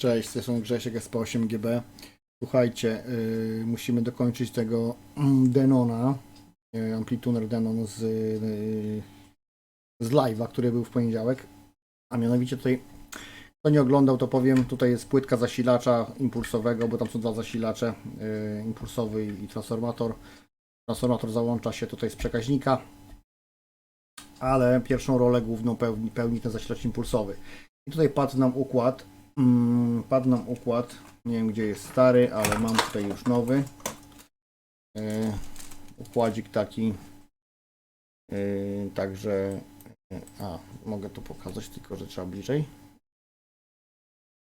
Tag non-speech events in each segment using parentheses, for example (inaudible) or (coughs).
Cześć, to są Grzesiek SP8GB. Słuchajcie, yy, musimy dokończyć tego mm, Denona, yy, Amplituner Denon z, yy, z live'a, który był w poniedziałek. A mianowicie tutaj, kto nie oglądał, to powiem, tutaj jest płytka zasilacza impulsowego, bo tam są dwa zasilacze, yy, impulsowy i transformator. Transformator załącza się tutaj z przekaźnika, ale pierwszą rolę główną pełni, pełni ten zasilacz impulsowy. I tutaj padł nam układ, Mm, padł nam układ. Nie wiem gdzie jest stary, ale mam tutaj już nowy. E, układzik taki. E, także. e, A, mogę to pokazać, tylko że trzeba bliżej.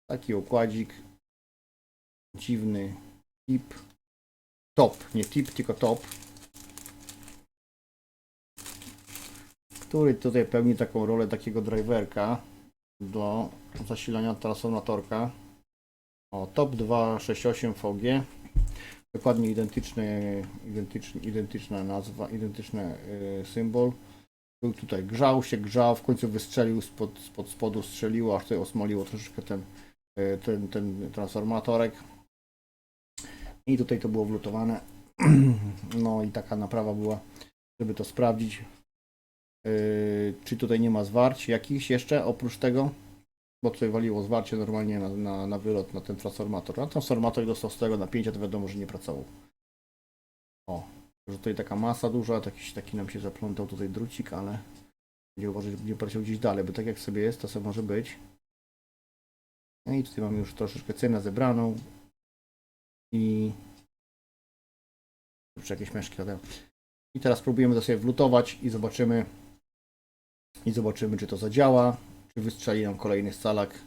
Taki układzik. Dziwny tip. Top, nie tip, tylko top. Który tutaj pełni taką rolę takiego driverka do zasilania transformatorka. O, top 268 VG. Dokładnie identyczny, identyczny, identyczna nazwa, identyczny y, symbol. Był tutaj, grzał się, grzał, w końcu wystrzelił spod, spod spodu, strzeliło, aż tutaj osmoliło troszeczkę ten, y, ten, ten transformatorek. I tutaj to było wlutowane. (clears throat) No i taka naprawa była, żeby to sprawdzić. Yy, czy tutaj nie ma zwarć jakichś jeszcze oprócz tego? Bo tutaj waliło zwarcie normalnie na, na, na wylot na ten transformator. A transformator dostał z tego napięcia, to wiadomo, że nie pracował. O, że tutaj taka masa duża, taki, taki nam się zaplątał tutaj drucik, ale będzie uważać, żeby nie poleciał gdzieś dalej, bo tak jak sobie jest, to sobie może być. No i tutaj mamy już troszeczkę cenę zebraną i jeszcze jakieś meszki latają. I teraz próbujemy to sobie wlutować i zobaczymy i zobaczymy, czy to zadziała, czy wystrzeli nam kolejny scalak.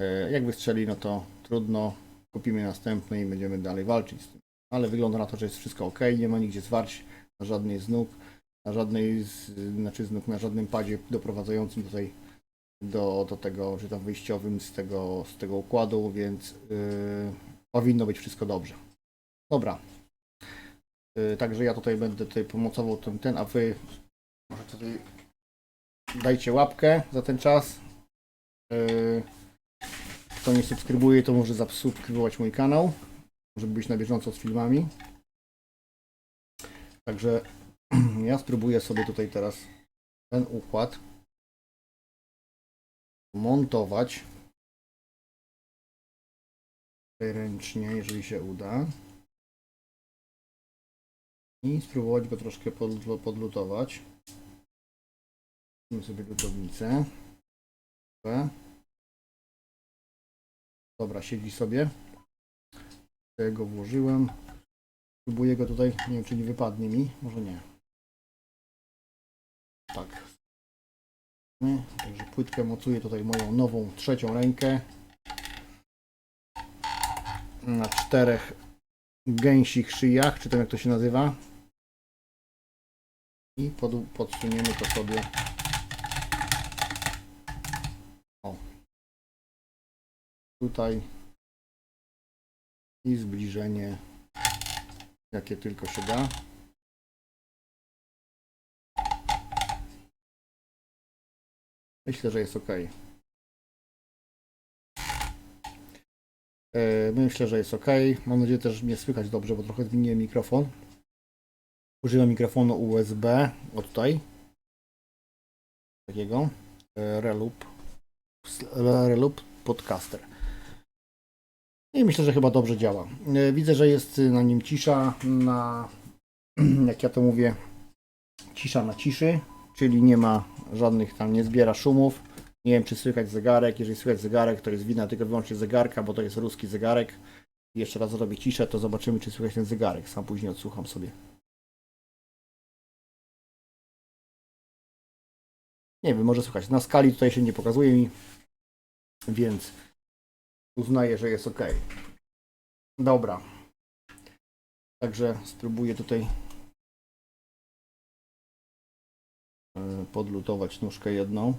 E, Jak wystrzeli, no to trudno. Kupimy następny i będziemy dalej walczyć z tym. Ale wygląda na to, że jest wszystko ok, nie ma nigdzie zwarć na żadnej z nóg, na żadnej z, znaczy z nóg, na żadnym padzie doprowadzającym tutaj do, do tego, czy tam wyjściowym z tego, z tego układu, więc yy, powinno być wszystko dobrze. Dobra. Yy, także ja tutaj będę tutaj pomocował ten, ten a wy może tutaj dajcie łapkę za ten czas. Yy, Kto nie subskrybuje, to może zasubskrybować mój kanał, żeby być na bieżąco z filmami. Także (clears throat) ja spróbuję sobie tutaj teraz ten układ montować ręcznie, jeżeli się uda. I spróbować go troszkę podlu- podlutować. Weźmy sobie lutownicę. Dobra. Siedzi sobie. Ja go włożyłem. Próbuję go tutaj, nie wiem czy nie wypadnie mi, może nie. Tak. Także płytkę mocuję tutaj moją nową trzecią rękę. Na czterech gęsich szyjach, czy tam jak to się nazywa. I pod, podsuniemy to sobie tutaj i zbliżenie jakie tylko się da. Myślę, że jest ok. Myślę, że jest ok. Mam nadzieję też, mnie słychać dobrze, bo trochę zmieniłem mikrofon. Używam mikrofonu USB od tutaj. Takiego. E, Reloop. Reloop Podcaster. I myślę, że chyba dobrze działa. E, Widzę, że jest na nim cisza na, (clears throat) jak ja to mówię, cisza na ciszy, czyli nie ma żadnych tam, nie zbiera szumów. Nie wiem, czy słychać zegarek. Jeżeli słychać zegarek, to jest wina tylko wyłącznie zegarka, bo to jest ruski zegarek. Jeszcze raz zrobię ciszę, to zobaczymy, czy słychać ten zegarek. Sam później odsłucham sobie. Nie wiem, może słychać. Na skali tutaj się nie pokazuje mi, więc uznaję, że jest ok. Dobra. Także spróbuję tutaj e, podlutować nóżkę jedną.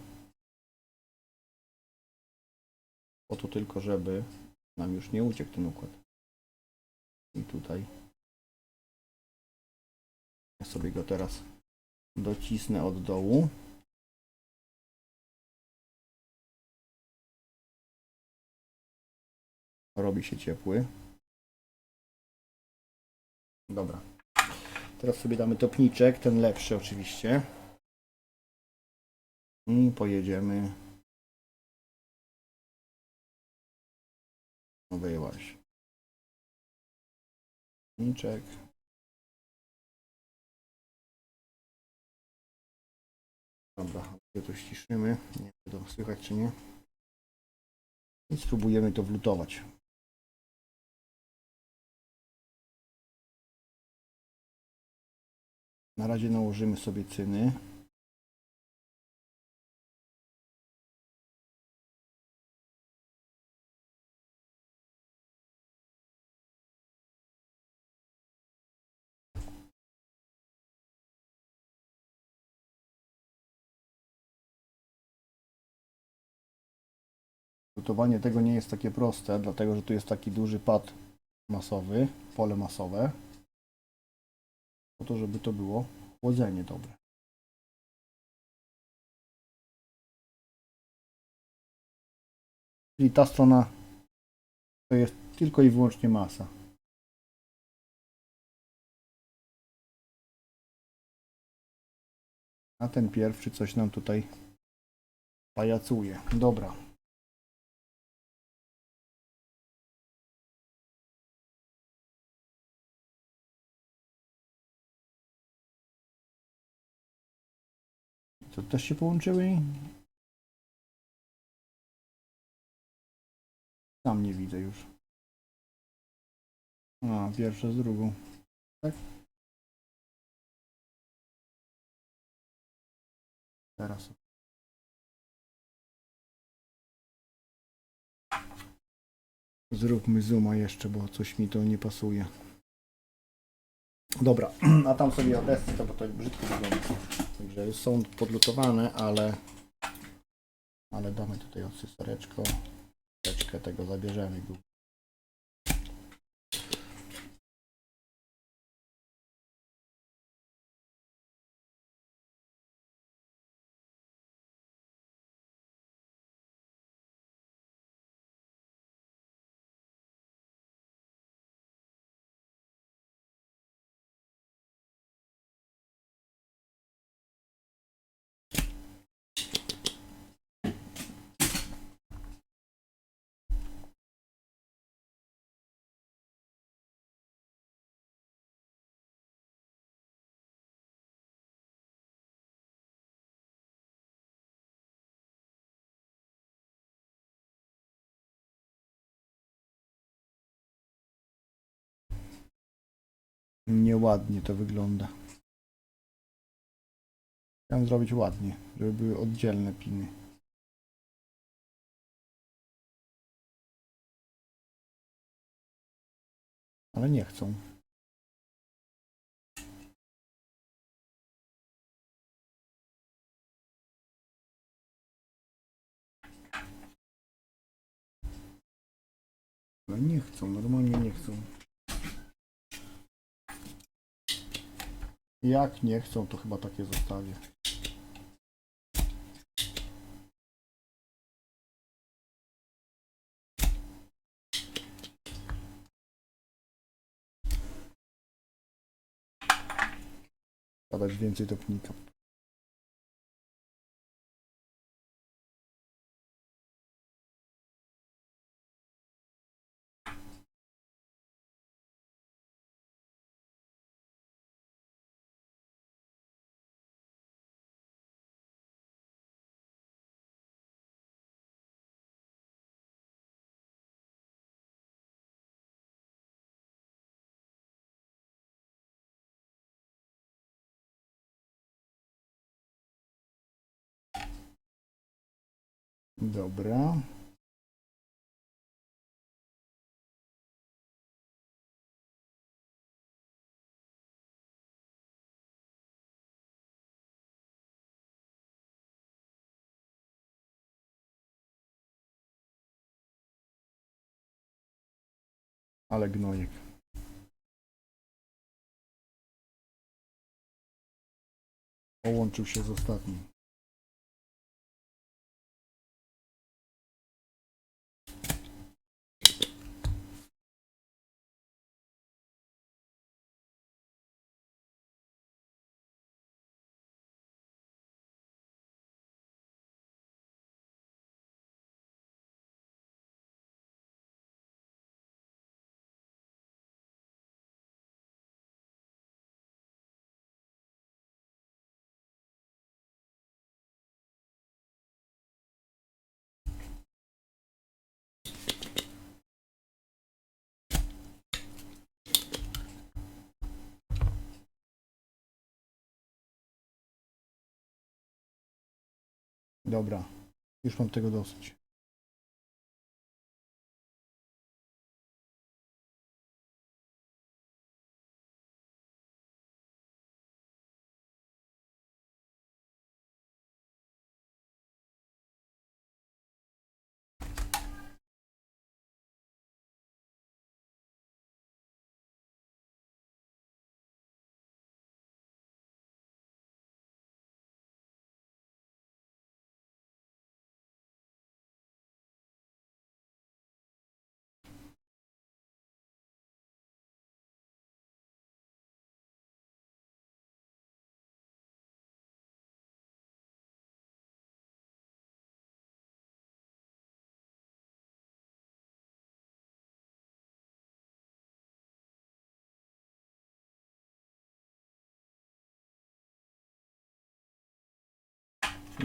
Po to tylko, żeby nam już nie uciekł ten układ. I tutaj ja sobie go teraz docisnę od dołu. Robi się ciepły. Dobra. Teraz sobie damy topniczek, ten lepszy oczywiście. I pojedziemy. Wyłaś. Topniczek. Dobra, to ściszymy. Nie wiem, to słychać czy nie. I spróbujemy to wlutować. Na razie nałożymy sobie cyny. Lutowanie tego nie jest takie proste, dlatego że tu jest taki duży pad masowy, pole masowe. Po to, żeby to było chłodzenie dobre. Czyli ta strona to jest tylko i wyłącznie masa. A ten pierwszy coś nam tutaj pajacuje. Dobra. To też się połączyły? Sam nie widzę już. A, pierwsze z drugą. Tak? Teraz. Zróbmy zooma jeszcze, bo coś mi to nie pasuje. Dobra, (clears throat) a tam sobie odescy to, bo to brzydko wygląda. Także już są podlutowane, ale ale damy tutaj odsysoreczko. Teczkę tego zabierzemy. Nieładnie to wygląda. Chciałem zrobić ładnie, żeby były oddzielne piny. Ale nie chcą. Ale nie chcą, normalnie nie chcą. Jak nie chcą, to chyba takie zostawię. Dodać więcej topnika. Dobra. Ale gnojek. Połączył się z ostatnim. Dobra, już mam tego dosyć.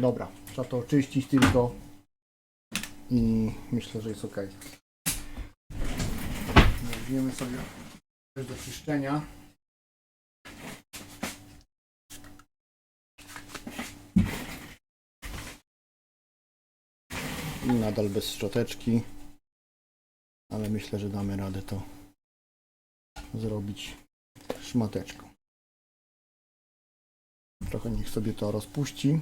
Dobra, trzeba to oczyścić tylko i myślę, że jest ok. Weźmiemy sobie do czyszczenia. I nadal bez szczoteczki, ale myślę, że damy radę to zrobić szmateczką. Trochę niech sobie to rozpuści.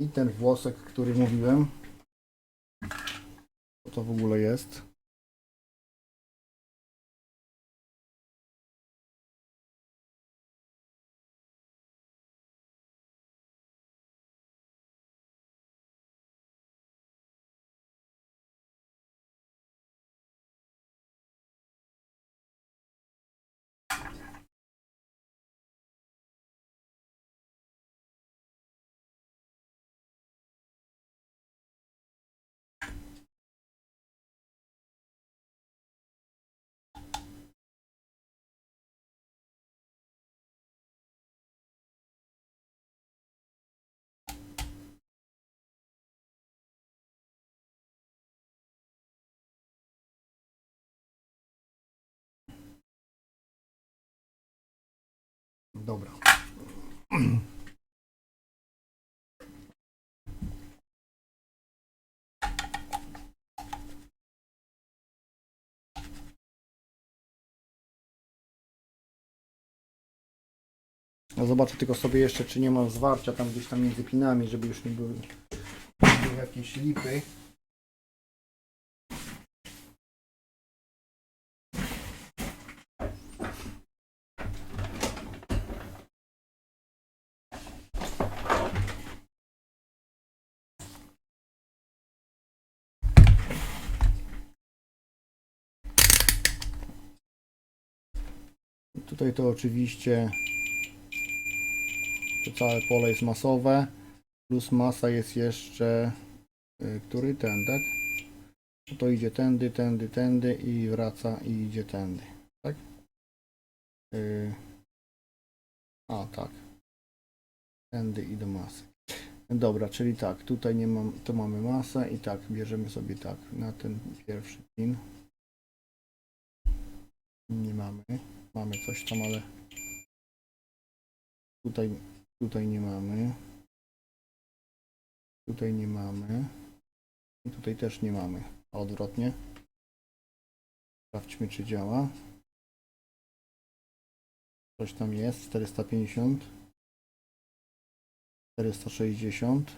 I ten włosek, który mówiłem. Co to w ogóle jest? Dobra. No zobaczę tylko sobie jeszcze, czy nie ma zwarcia tam gdzieś tam między pinami, żeby już nie były, były jakieś lipy. Tutaj to oczywiście to całe pole jest masowe, plus masa jest jeszcze, y, który ten, tak? No To idzie tędy, tędy, tędy i wraca i idzie tędy, tak? Y, A, tak. Tędy i do masy. Dobra, czyli tak, tutaj nie mam, to mamy masę i tak, bierzemy sobie tak, na ten pierwszy pin. Nie mamy. Mamy coś tam, ale tutaj, tutaj nie mamy. Tutaj nie mamy. I tutaj też nie mamy. A odwrotnie. Sprawdźmy, czy działa. Coś tam jest. 450. 460.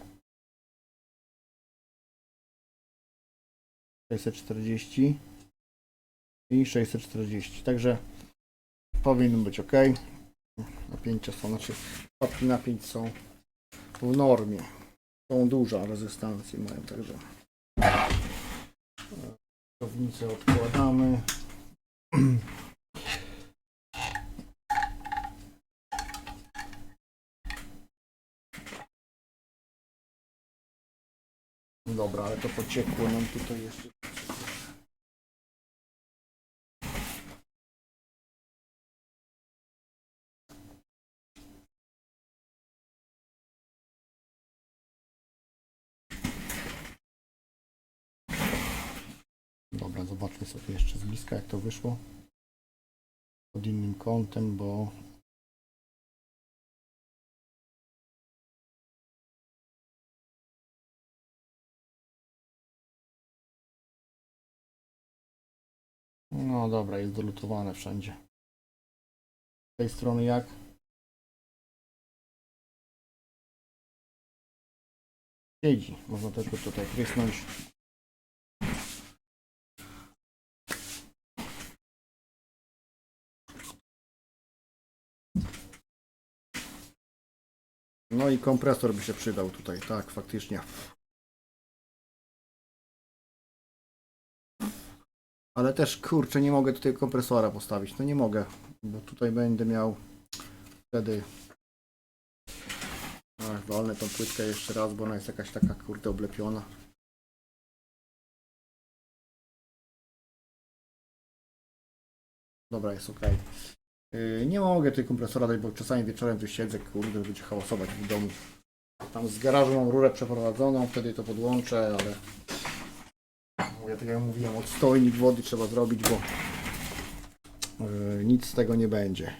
640 i 640. Także powinno być ok. Napięcia są, znaczy spadki napięć są w normie. Są duża rezystancje mają, także kierownicę odkładamy. Dobra, ale to pociekło nam tutaj jeszcze. Dobra, zobaczmy sobie jeszcze z bliska jak to wyszło. Pod innym kątem, bo No dobra, jest dolutowane wszędzie. Z tej strony jak? Siedzi. Można tylko tutaj prysnąć. No i kompresor by się przydał tutaj, tak, faktycznie. Ale też kurczę, nie mogę tutaj kompresora postawić. No nie mogę, bo tutaj będę miał wtedy. Ach, walnę tą płytkę jeszcze raz, bo ona jest jakaś taka kurde oblepiona. Dobra, jest ok. Nie mogę tej kompresora dać, bo czasami wieczorem tu siedzę, kurde, będzie hałasować w domu. Tam z garażu mam rurę przeprowadzoną, wtedy to podłączę, ale ja tak jak mówiłem, odstojnik wody trzeba zrobić, bo yy, nic z tego nie będzie.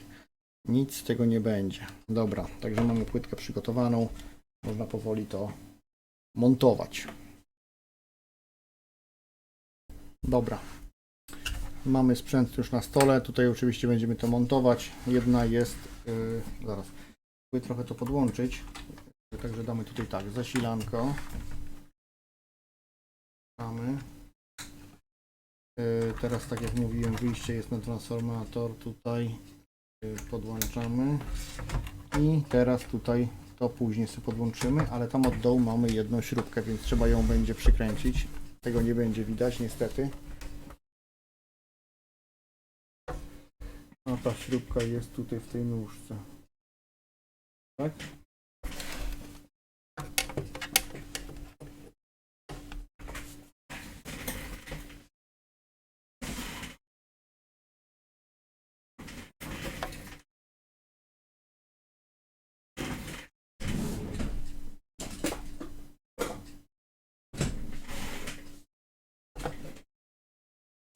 Nic z tego nie będzie. Dobra, także mamy płytkę przygotowaną. Można powoli to montować. Dobra. Mamy sprzęt już na stole. Tutaj oczywiście będziemy to montować. Jedna jest, yy, zaraz, spróbuję trochę to podłączyć. Także damy tutaj tak, zasilanko. Mamy. Yy, Teraz, tak jak mówiłem, wyjście jest na transformator. Tutaj yy, podłączamy. I teraz tutaj to później sobie podłączymy, ale tam od dołu mamy jedną śrubkę, więc trzeba ją będzie przykręcić. Tego nie będzie widać niestety. A ta śrubka jest tutaj w tej nóżce. Tak?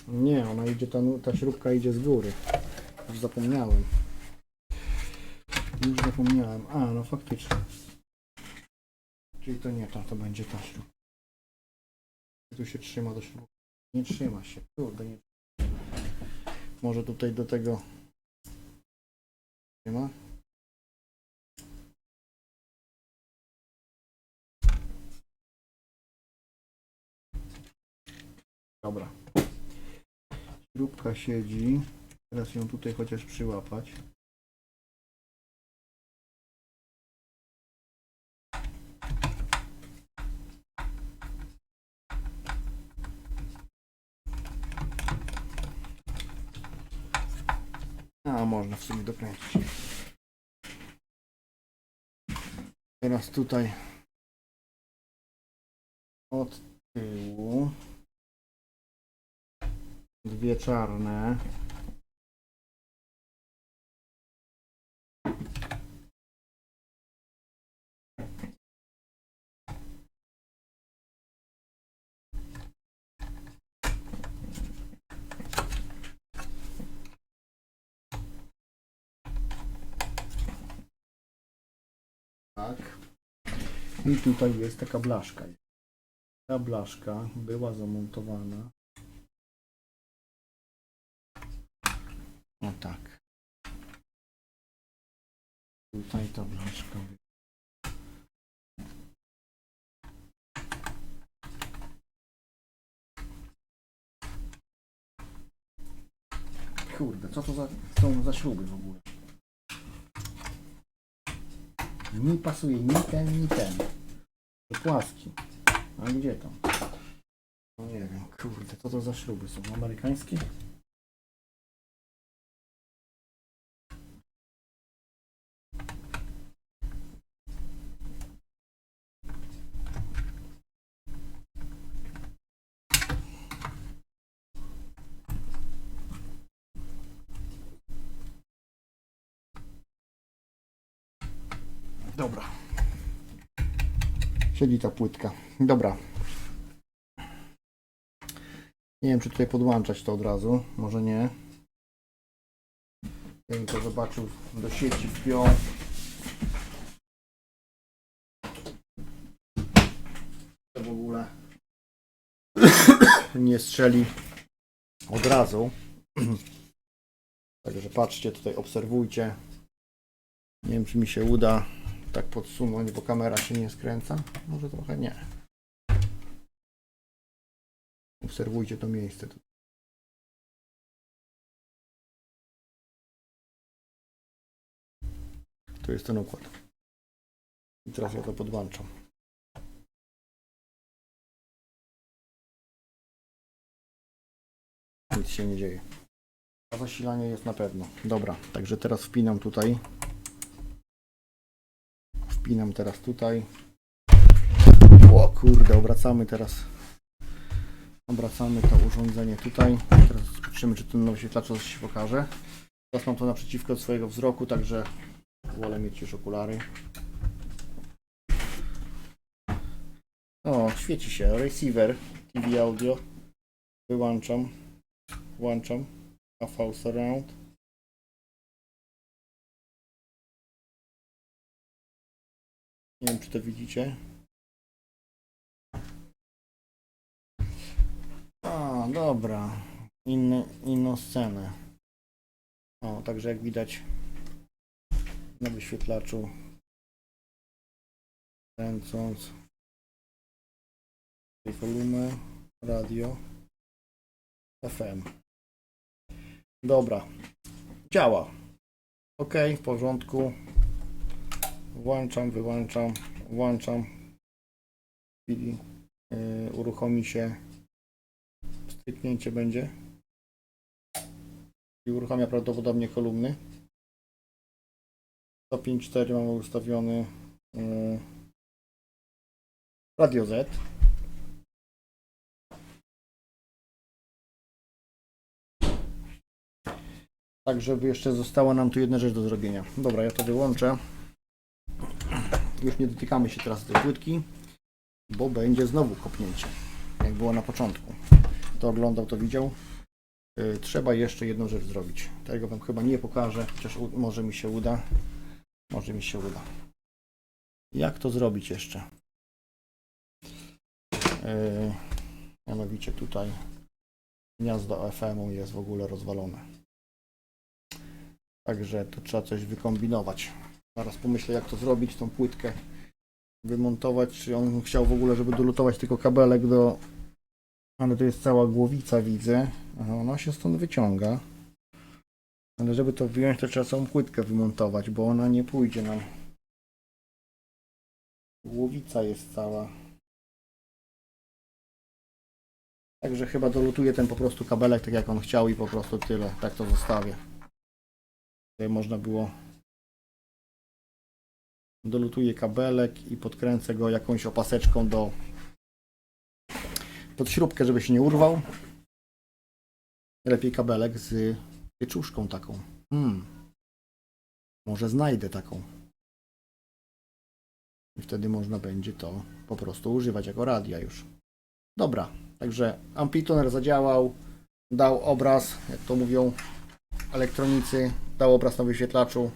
Nie, ona idzie, ta, ta śrubka idzie z góry. Już zapomniałem. Już zapomniałem. A, no faktycznie. Czyli to nie ta, to będzie ta. Tu się trzyma do śrubki. Nie trzyma się. Kurde, nie Może tutaj do tego trzyma? Dobra. Śrubka siedzi. Teraz ją tutaj chociaż przyłapać. A, można w sumie dokręcić. Teraz tutaj od tyłu dwie czarne. Tak. I tutaj jest taka blaszka. Ta blaszka była zamontowana O tak. Tutaj ta blaszka. Kurde, co to za, są za śruby w ogóle? Nie pasuje ni ten, ni ten. To płaski. A gdzie to? No nie wiem, kurde, co to za śruby są? Amerykańskie? Dobra. Siedzi ta płytka. Dobra. Nie wiem, czy tutaj podłączać to od razu. Może nie. Ja bym to zobaczył do sieci wpiął. To w ogóle (coughs) nie strzeli od razu. Także patrzcie, tutaj obserwujcie. Nie wiem, czy mi się uda tak podsunąć, bo kamera się nie skręca. Może trochę nie. Obserwujcie to miejsce. tu. Jest ten układ. I teraz ja to podłączam. Nic się nie dzieje. A zasilanie jest na pewno. Dobra, także teraz wpinam tutaj. Wpinam teraz tutaj. O kurde, obracamy teraz. Obracamy to urządzenie tutaj. Teraz patrzymy, czy ten wyświetlacz coś się pokaże. Teraz mam to naprzeciwko od swojego wzroku, także wolę mieć już okulary. O, świeci się. Receiver TV audio. Wyłączam. Włączam. AV surround. Nie wiem, czy to widzicie. A, dobra. Inny, inną scenę. O, także jak widać na wyświetlaczu kręcąc wolumę, radio, FM. Dobra. Działa. OK, w porządku. Włączam, wyłączam, włączam. W chwili yy, uruchomi się styknięcie będzie. I uruchamia prawdopodobnie kolumny. 105.4 mamy ustawiony yy, Radio Z. Tak, żeby jeszcze została nam tu jedna rzecz do zrobienia. Dobra, ja to wyłączę. Już nie dotykamy się teraz tej płytki, bo będzie znowu kopnięcie, jak było na początku. Kto oglądał, to widział. Yy, trzeba jeszcze jedną rzecz zrobić. Tego Wam chyba nie pokażę, chociaż może mi się uda. Może mi się uda. Jak to zrobić jeszcze? Yy, mianowicie tutaj gniazdo FM-u jest w ogóle rozwalone. Także to trzeba coś wykombinować. Zaraz pomyślę jak to zrobić, tą płytkę wymontować, czy on chciał w ogóle, żeby dolutować tylko kabelek do... Ale to jest cała głowica widzę. Ona się stąd wyciąga. Ale żeby to wyjąć, to trzeba całą płytkę wymontować, bo ona nie pójdzie nam. Głowica jest cała. Także chyba dolutuję ten po prostu kabelek tak jak on chciał i po prostu tyle. Tak to zostawię. Tutaj można było dolutuję kabelek i podkręcę go jakąś opaseczką do pod śrubkę, żeby się nie urwał. Lepiej kabelek z pieczuszką taką. Hmm. Może znajdę taką. I wtedy można będzie to po prostu używać jako radia już. Dobra, także amplituner zadziałał, dał obraz, jak to mówią elektronicy, dał obraz na wyświetlaczu.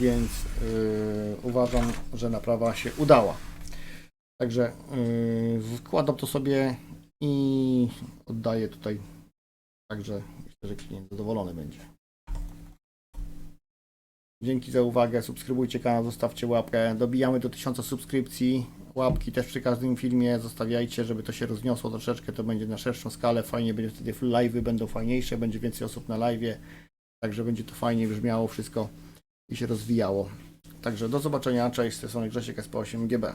Więc yy, uważam, że naprawa się udała. Także yy, wkładam to sobie i oddaję tutaj. Także myślę, że klient zadowolony będzie. Dzięki za uwagę. Subskrybujcie kanał, zostawcie łapkę. Dobijamy do 1000 subskrypcji. Łapki też przy każdym filmie zostawiajcie, żeby to się rozniosło troszeczkę. To będzie na szerszą skalę. Fajnie będzie wtedy live'y będą fajniejsze, będzie więcej osób na live'ie. Także będzie to fajnie brzmiało wszystko i się rozwijało. Także do zobaczenia. Cześć, z tej strony Grzesiek SP8GB.